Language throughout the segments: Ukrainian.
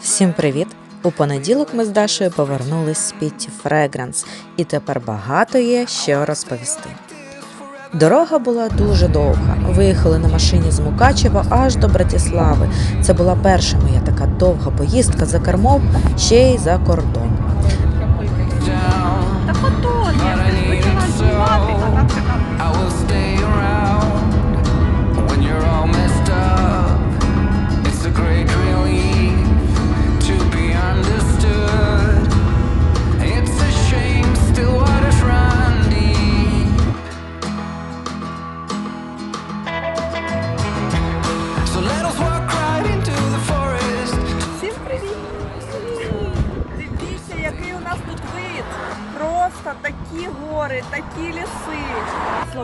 Всім привіт! У понеділок ми з Дашою повернулись з Пітті Фрегранс, і тепер багато є що розповісти. Дорога була дуже довга. Виїхали на машині з Мукачева аж до Братіслави. Це була перша моя така довга поїздка за кермом, ще й за кордон.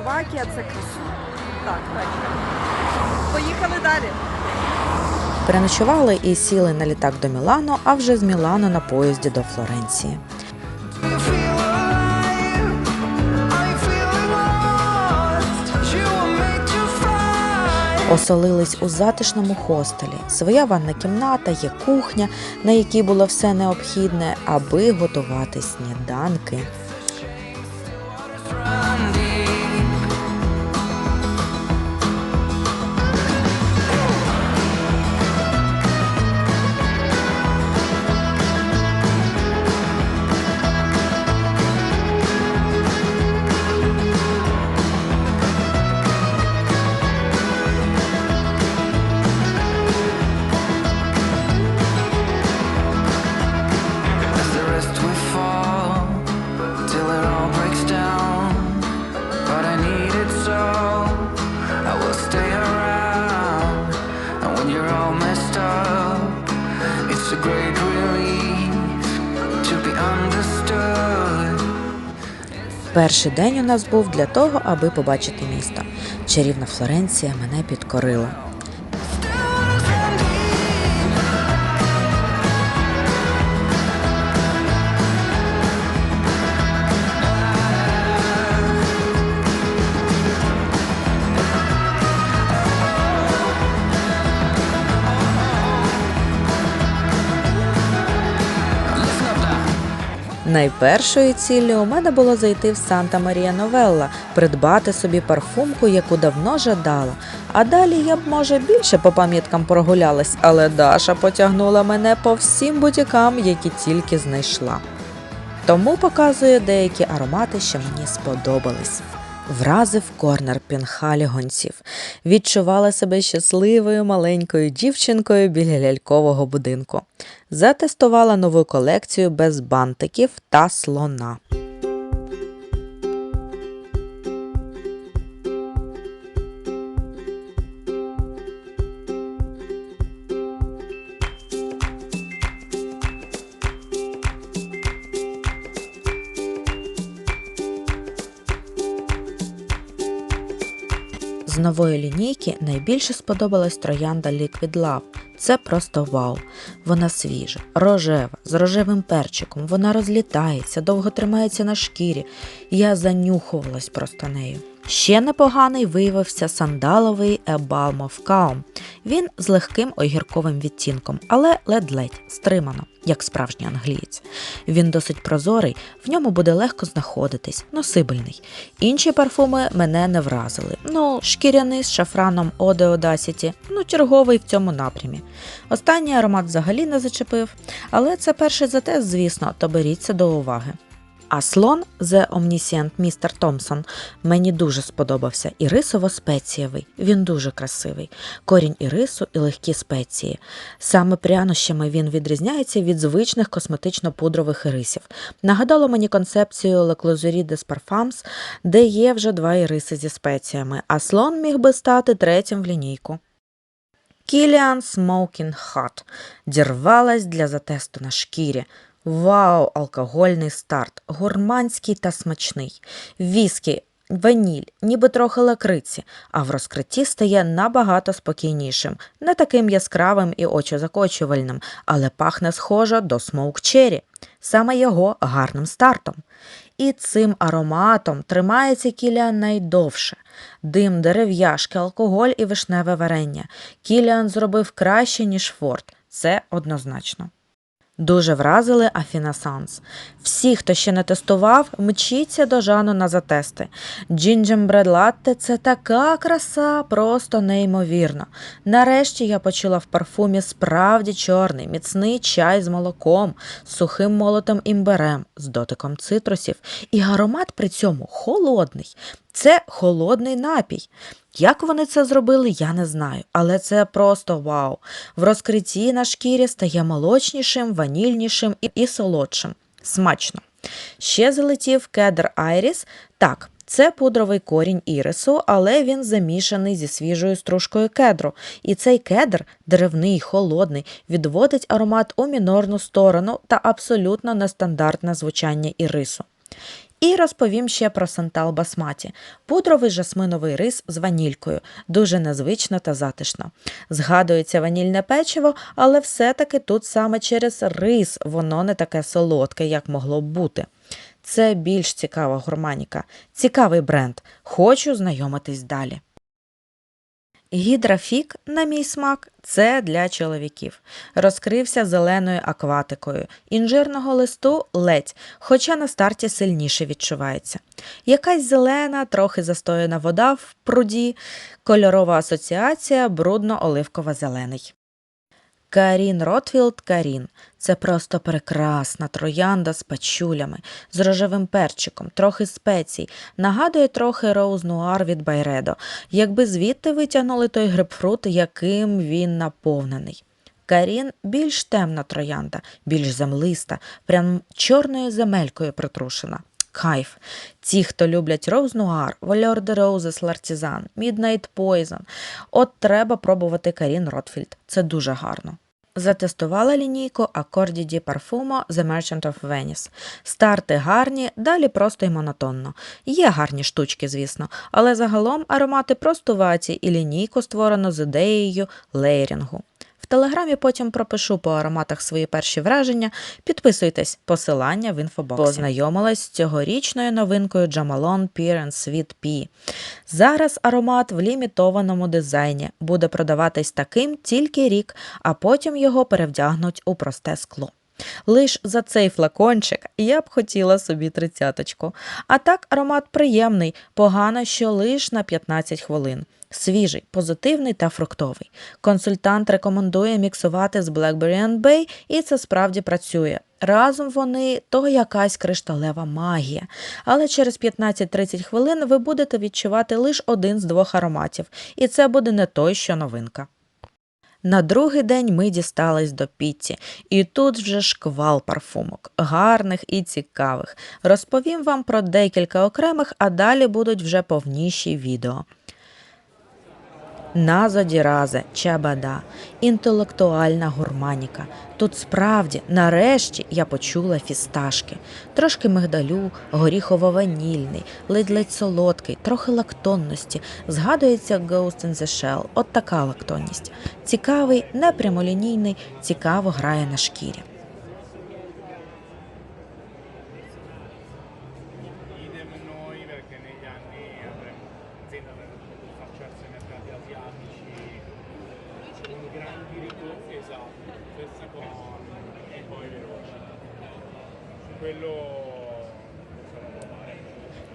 Словакія це красиво. Так, бачите. Поїхали далі. Переночували і сіли на літак до Мілану, а вже з Мілану на поїзді до Флоренції. Оселились у затишному хостелі. Своя ванна кімната, є кухня, на якій було все необхідне, аби готувати сніданки. Перший день у нас був для того, аби побачити місто. Чарівна Флоренція мене підкорила. Найпершою ціллю у мене було зайти в Санта Марія Новелла, придбати собі парфумку, яку давно жадала. А далі я б, може, більше по пам'яткам прогулялась, але Даша потягнула мене по всім бутікам, які тільки знайшла. Тому показую деякі аромати, що мені сподобались. Вразив корнер пінхалі гонців. Відчувала себе щасливою маленькою дівчинкою біля лялькового будинку. Затестувала нову колекцію без бантиків та слона. З нової лінійки найбільше сподобалась троянда Liquid Love. Це просто вау. Вона свіжа, рожева, з рожевим перчиком. Вона розлітається, довго тримається на шкірі. Я занюхувалась просто нею. Ще непоганий виявився сандаловий of Calm. Він з легким огірковим відтінком, але ледь-ледь стримано, як справжній англієць. Він досить прозорий, в ньому буде легко знаходитись, носибельний. Інші парфуми мене не вразили. Ну, шкіряний з шафраном Eau Audacity, ну черговий в цьому напрямі. Останній аромат взагалі не зачепив, але це перший затест, звісно, то беріть це до уваги. А слон The Omniscient Mr. Thompson мені дуже сподобався. Ірисово-спецієвий. Він дуже красивий. Корінь ірису і легкі спеції. Саме прянощами він відрізняється від звичних косметично-пудрових ірисів. Нагадало мені концепцію Le Closerie des Parfums, де є вже два іриси зі спеціями, а слон міг би стати третім в лінійку. Кіліан Smoking Hot дірвалась для затесту на шкірі. Вау, алкогольний старт, гурманський та смачний. Віскі, ваніль, ніби трохи лакриці, а в розкритті стає набагато спокійнішим, не таким яскравим і очозакочувальним, але пахне схоже до смоук черрі. Саме його гарним стартом. І цим ароматом тримається Кіліан найдовше. Дим, дерев'яшки, алкоголь і вишневе варення. Кіліан зробив краще, ніж Форд. Це однозначно. Дуже вразили Афінасанс. Всі, хто ще не тестував, мчіться до Жану на затести. Джінджембред латте – це така краса, просто неймовірно. Нарешті я почула в парфумі справді чорний, міцний чай з молоком, з сухим молотом імберем, з дотиком цитрусів, і аромат при цьому холодний. Це холодний напій. Як вони це зробили, я не знаю, але це просто вау. В розкритті на шкірі стає молочнішим, ванільнішим і, і солодшим. Смачно. Ще залетів кедр Айріс. Так, це пудровий корінь ірису, але він замішаний зі свіжою стружкою кедру. І цей кедр, деревний, холодний, відводить аромат у мінорну сторону та абсолютно нестандартне звучання ірису. І розповім ще про Сантал Басматі пудровий жасминовий рис з ванількою, дуже незвично та затишно. Згадується ванільне печиво, але все-таки тут саме через рис воно не таке солодке, як могло б бути. Це більш цікава гурманіка, цікавий бренд. Хочу знайомитись далі. Гідрафік, на мій смак, це для чоловіків. Розкрився зеленою акватикою. Інжирного листу ледь, хоча на старті сильніше відчувається. Якась зелена, трохи застояна вода в пруді, кольорова асоціація брудно-оливково-зелений. Карін Ротфілд Карін це просто прекрасна троянда з пачулями, з рожевим перчиком, трохи спецій, нагадує трохи роуз нуар від Байредо, якби звідти витягнули той грейпфрут, яким він наповнений. Карін більш темна троянда, більш землиста, прям чорною земелькою притрушена. Кайф. Ті, хто люблять Роуз Нуар, Вольор де Роузес Лартізан, Midnight Poison, от треба пробувати Карін Ротфільд. Це дуже гарно. Затестувала лінійку Accordi di Parfumo The Merchant of Venice. Старти гарні, далі просто й монотонно. Є гарні штучки, звісно, але загалом аромати простуваті і лінійку створено з ідеєю лейрінгу. В телеграмі потім пропишу по ароматах свої перші враження. Підписуйтесь, посилання в інфобоксі. Познайомилась з цьогорічною новинкою Jamalon Pure and Sweet Pea. Зараз аромат в лімітованому дизайні буде продаватись таким тільки рік, а потім його перевдягнуть у просте скло. Лиш за цей флакончик я б хотіла собі тридцяточку. А так аромат приємний, погано, що лиш на 15 хвилин. Свіжий, позитивний та фруктовий. Консультант рекомендує міксувати з Blackberry and Bay, і це справді працює. Разом вони то якась кришталева магія. Але через 15-30 хвилин ви будете відчувати лише один з двох ароматів, і це буде не той, що новинка. На другий день ми дістались до Пітті, і тут вже шквал парфумок, гарних і цікавих. Розповім вам про декілька окремих, а далі будуть вже повніші відео. Назо Діразе, Чабада, інтелектуальна гурманіка. Тут справді, нарешті, я почула фісташки. Трошки мигдалю, горіхово-ванільний, ледь-ледь солодкий, трохи лактонності. Згадується Ghost in the Shell. От така лактонність. Цікавий, непрямолінійний, цікаво грає на шкірі.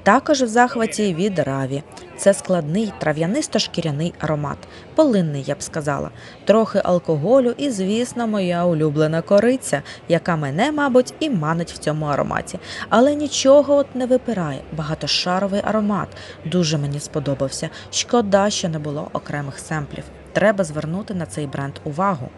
Також в захваті від раві. Це складний трав'янисто-шкіряний аромат, полинний, я б сказала, трохи алкоголю і, звісно, моя улюблена кориця, яка мене, мабуть, і манить в цьому ароматі. Але нічого от не випирає. Багатошаровий аромат. Дуже мені сподобався. Шкода, що не було окремих семплів. Треба звернути на цей бренд увагу.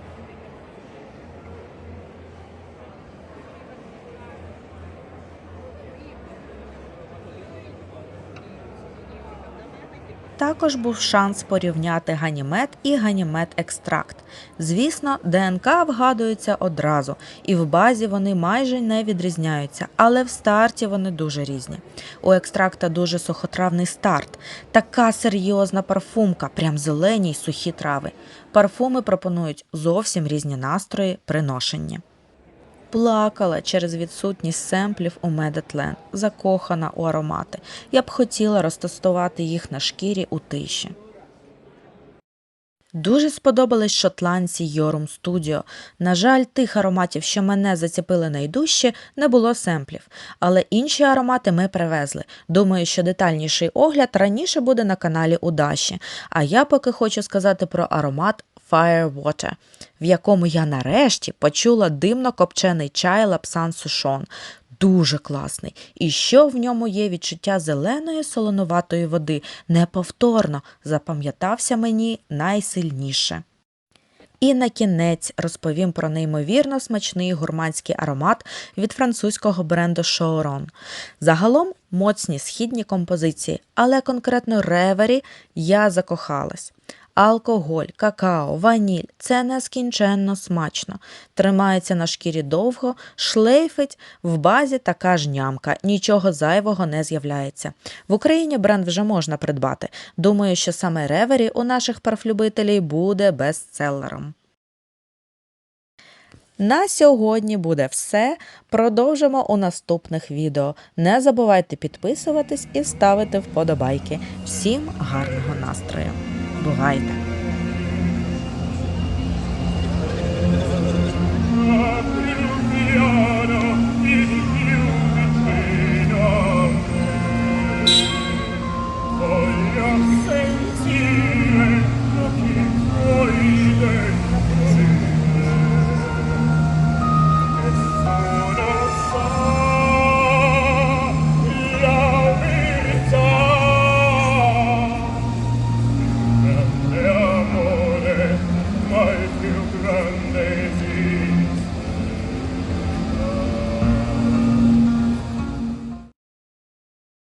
Також був шанс порівняти ганімет і ганімет екстракт. Звісно, ДНК вгадується одразу, і в базі вони майже не відрізняються, але в старті вони дуже різні. У екстракта дуже сухотравний старт, така серйозна парфумка, прям зелені й сухі трави. Парфуми пропонують зовсім різні настрої при ношенні. Плакала через відсутність семплів у Медетлен, закохана у аромати. Я б хотіла розтестувати їх на шкірі у тиші. Дуже сподобались шотландці Yorum Studio. На жаль, тих ароматів, що мене заціпили найдужче, не було семплів, але інші аромати ми привезли. Думаю, що детальніший огляд раніше буде на каналі у Даші. А я поки хочу сказати про аромат Firewater, в якому я нарешті почула димно-копчений чай Лапсан Сушон. Дуже класний. І що в ньому є відчуття зеленої солонуватої води, неповторно запам'ятався мені найсильніше. І на кінець розповім про неймовірно смачний гурманський аромат від французького бренду Showron. Загалом моцні східні композиції, але конкретно ревері я закохалась. Алкоголь, какао, ваніль це нескінченно смачно. Тримається на шкірі довго, шлейфить в базі така ж нямка, нічого зайвого не з'являється. В Україні бренд вже можна придбати. Думаю, що саме ревері у наших парфлюбителів буде бестселером. На сьогодні буде все. Продовжимо у наступних відео. Не забувайте підписуватись і ставити вподобайки. Всім гарного настрою! bulaydi Sentir, lo